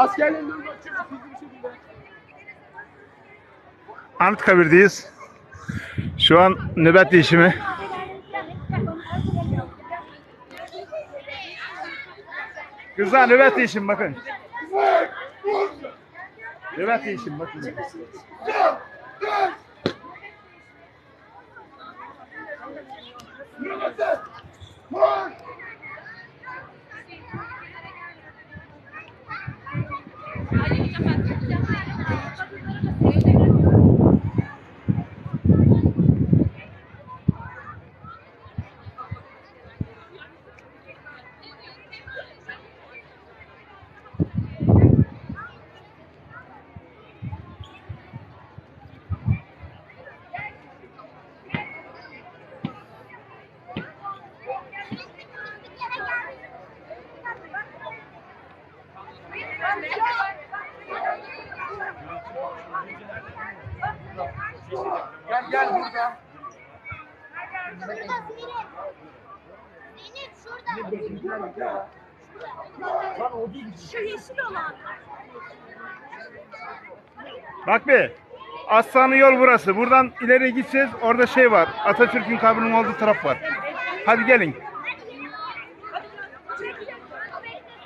Askerlerin önünü açıyoruz hızlı bir şekilde. Anıtkabir'deyiz. Şu an nöbet değişimi. Kızlar nöbet değişimi bakın. Nöbet değişimi bakın. Gel gel burada. Şurada Zeynep. Şurada. Şu yeşil olan. Bak be. Aslanlı yol burası. Buradan ileri gideceğiz. Orada şey var. Atatürk'ün kabrinin olduğu taraf var. Hadi gelin.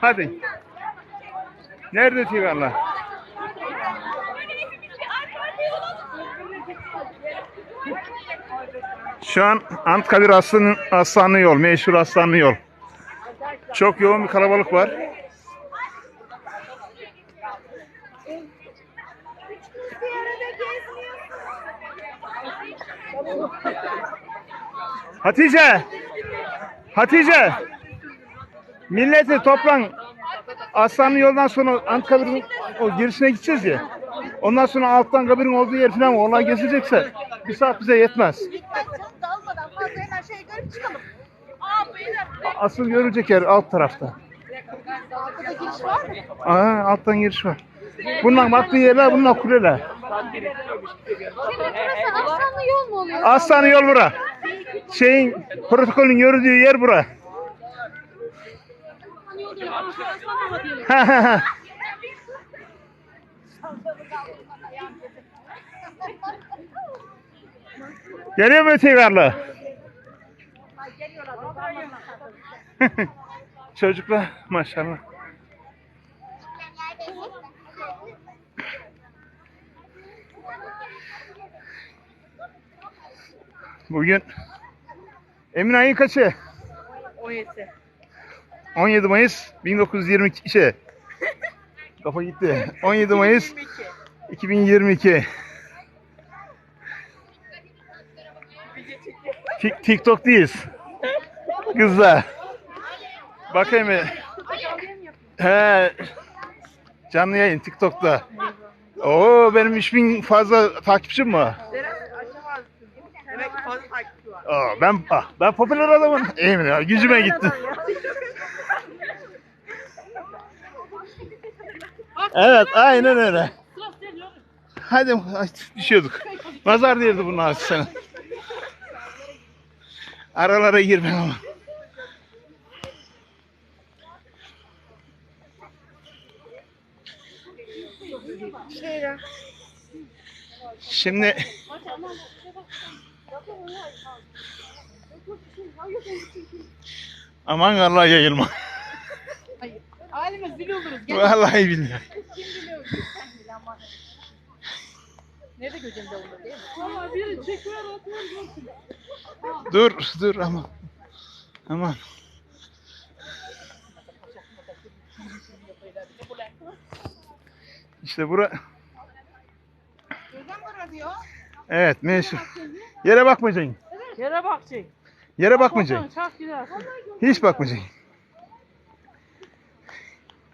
Hadi. Nerede tigarlar? Şu an Anıtkabir Aslanı, Aslanlı yol. Meşhur Aslanlı yol. Çok yoğun bir kalabalık var. Hatice! Hatice! Milleti toplan. Aslanlı yoldan sonra Anıtkabir'in o girişine gideceğiz ya. Ondan sonra alttan kabirin olduğu yer falan olan gezecekse bir saat bize yetmez. Asıl görülecek yer alt tarafta. Arkada giriş var mı? Aa, alttan giriş var. Bundan baktığı yerler bunlar kuleler. Şimdi Aslanlı yol mu oluyor? Aslanlı yol bura. Şeyin protokolün yürüdüğü yer bura. Geliyor mu tekrarlı? Çocuklar maşallah. Bugün Emin ayın kaçı? 17. 17 Mayıs 1922 şey. Kafa gitti. 17 Mayıs 2022. Tik- TikTok'tayız. Kızlar. Bakayım. bir. He. Canlı yayın TikTok'ta. Oo benim 3000 fazla takipçim var. Demek fazla takipçi var. Aa, ben ah, ben popüler adamım. Emin ya gücüme gitti. Evet aynen öyle. Hadi düşüyorduk. Nazar değildi bunun ağzı sana. Aralara girme ama. Şimdi aman Allah yayılma. Halimiz dili oluruz. Gel. Vallahi billahi. Nerede gözümde olur değil mi? Valla biri çekiyor atıyor. Dur dur aman. Aman. İşte bura Gözden var diyor. evet meşhur. Yere bakmayacaksın. Yere bak şey. Yere bakmayacaksın. Hiç bakmayacaksın.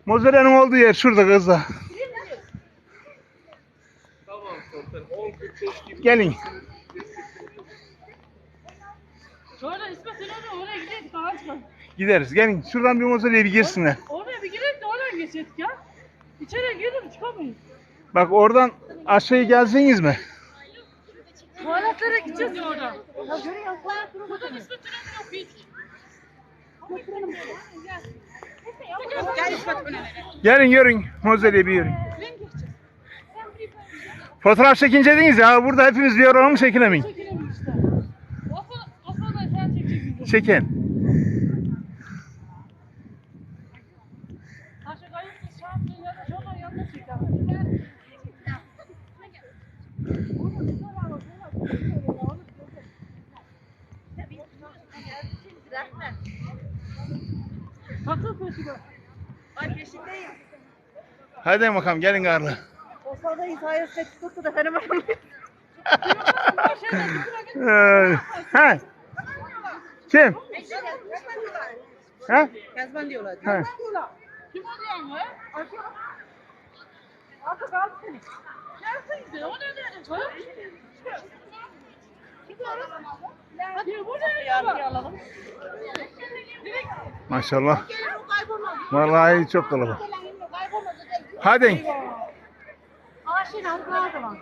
Mozzarella'nın olduğu yer şurada kızlar. Gelin. Şöyle İsmet İnönü oraya gidelim. Daha çıkalım. Gideriz. Gelin. Şuradan bir mozzarella bir girsinler. Oraya bir girelim de oradan geçelim ya. İçeri girelim çıkamayız. Bak oradan aşağıya gelseniz mi? Tuvaletlere gideceğiz ya oradan. Ya görüyor musun? Buradan İsmet İnönü yok hiç. Gel. Gelin yürüyün. Mozelle'ye bir yürüyün. Fotoğraf çekince dediniz ya burada hepimiz bir olalım çekilemeyin. Çekelim Takıl peşine. Ay peşindeyim. Hadi bakalım gelin garla. O sırada İsa'ya seks tuttu da Ee, ha. Kim? Ha? Kezban diyorlar. Ha. Kim oluyor mu? Artık al seni. Neredeydi? O ne dedi? Maşallah. Vallahi çok kalabalık. Hadi. Hadi.